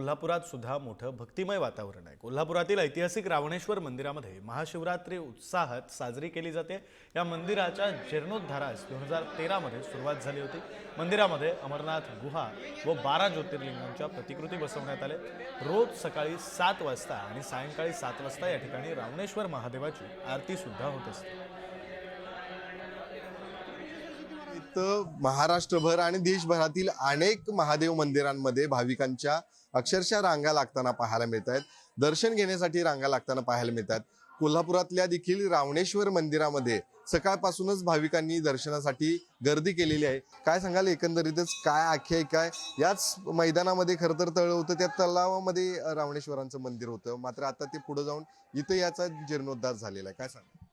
कोल्हापुरात सुद्धा मोठं भक्तिमय वातावरण आहे. कोल्हापुरातील ऐतिहासिक रावणेश्वर मंदिरामध्ये महाशिवरात्री उत्साहात साजरी केली जाते. या मंदिराच्या जीर्णोद्धारास दोन हजार तेरामध्ये सुरुवात झाली होती. मंदिरामध्ये अमरनाथ गुहा व बारा ज्योतिर्लिंगांच्या प्रतिकृती बसवण्यात आले रोज सकाळी सात वाजता आणि सायंकाळी सात वाजता या ठिकाणी रावणेश्वर महादेवाची आरती सुद्धा होत असते. फक्त महाराष्ट्रभर आणि देशभरातील अनेक महादेव मंदिरांमध्ये भाविकांच्या अक्षरशः रांगा लागताना पाहायला मिळत आहेत दर्शन घेण्यासाठी रांगा लागताना पाहायला मिळतात कोल्हापुरातल्या देखील रावणेश्वर मंदिरामध्ये सकाळपासूनच भाविकांनी दर्शनासाठी गर्दी केलेली आहे. काय सांगाल? एकंदरीतच काय आखी आहे? काय याच मैदानामध्ये खरं तर तळ होतं त्या तलावामध्ये रावणेश्वरांचं मंदिर होतं. मात्र आता ते पुढे जाऊन इथं याचा जीर्णोद्धार झालेला आहे. काय सांगा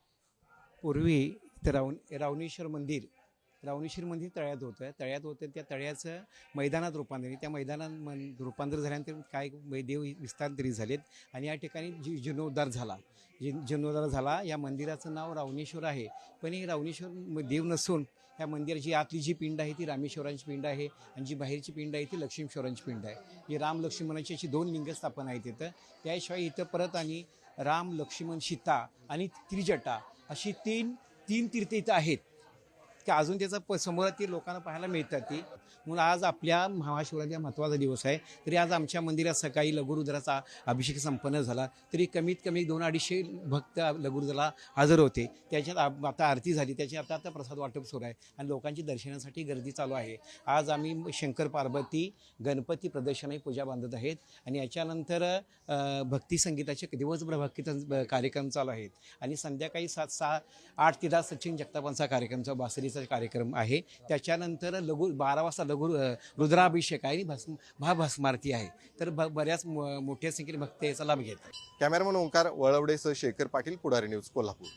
पूर्वी इथं रावण रावणेश्वर मंदिर रावणेश्वर मंदिर तळ्यात होतं तळ्यात होतं त्या तळ्याचं मैदानात रूपांतर त्या मैदानात रूपांतर झाल्यानंतर काय देव विस्तारित झालेत आणि या ठिकाणी जी जीर्णोद्धार झाला. जी जीर्णोद्धार झाला. या मंदिराचं नाव रावणेश्वर आहे. पण हे रावणेश्वर म- देव नसून या मंदिराची आतली जी पिंड आहे ती रामेश्वरांची पिंड आहे आणि जी बाहेरची पिंड आहे ती लक्ष्मीश्वरांची पिंड आहे. ही राम लक्ष्मणाची अशी दोन लिंग स्थापना आहेत इथं. त्याशिवाय इथं परत आणि राम लक्ष्मण सीता आणि त्रिजटा अशी तीन तीन तीर्थ इथं आहेत. की अजून त्याचा प ती लोकांना पाहायला मिळतात ती. म्हणून आज आपल्या महाशिवरात्रीचा महत्त्वाचा दिवस आहे. तरी आज आमच्या मंदिरात सकाळी लघुरुद्राचा अभिषेक संपन्न झाला. तरी कमीत कमी दोन अडीचशे भक्त लघुरुद्राला हजर होते. त्याच्यात आता आरती झाली. त्याची आता आता प्रसाद वाटप सुरू आहे. आणि लोकांची दर्शनासाठी गर्दी चालू आहे. आज आम्ही शंकर पार्वती गणपती प्रदर्शनही पूजा बांधत आहेत. आणि याच्यानंतर भक्ती संगीताचे दिवसभर भक्ती कार्यक्रम चालू आहेत. आणि संध्याकाळी सात सहा आठ ते दहा सचिन जगतापांचा कार्यक्रमचा बासरीचा कार्यक्रम आहे. त्याच्यानंतर लघु बारा वाजता लघु रुद्राभिषेक आहे आणि भस्म महाभस्मारती आहे. तर ब बऱ्याच मोठ्या संख्येने भक्त याचा लाभ घेत कॅमेरामन ओंकार वळवडेसह शेखर पाटील पुढारी न्यूज कोल्हापूर.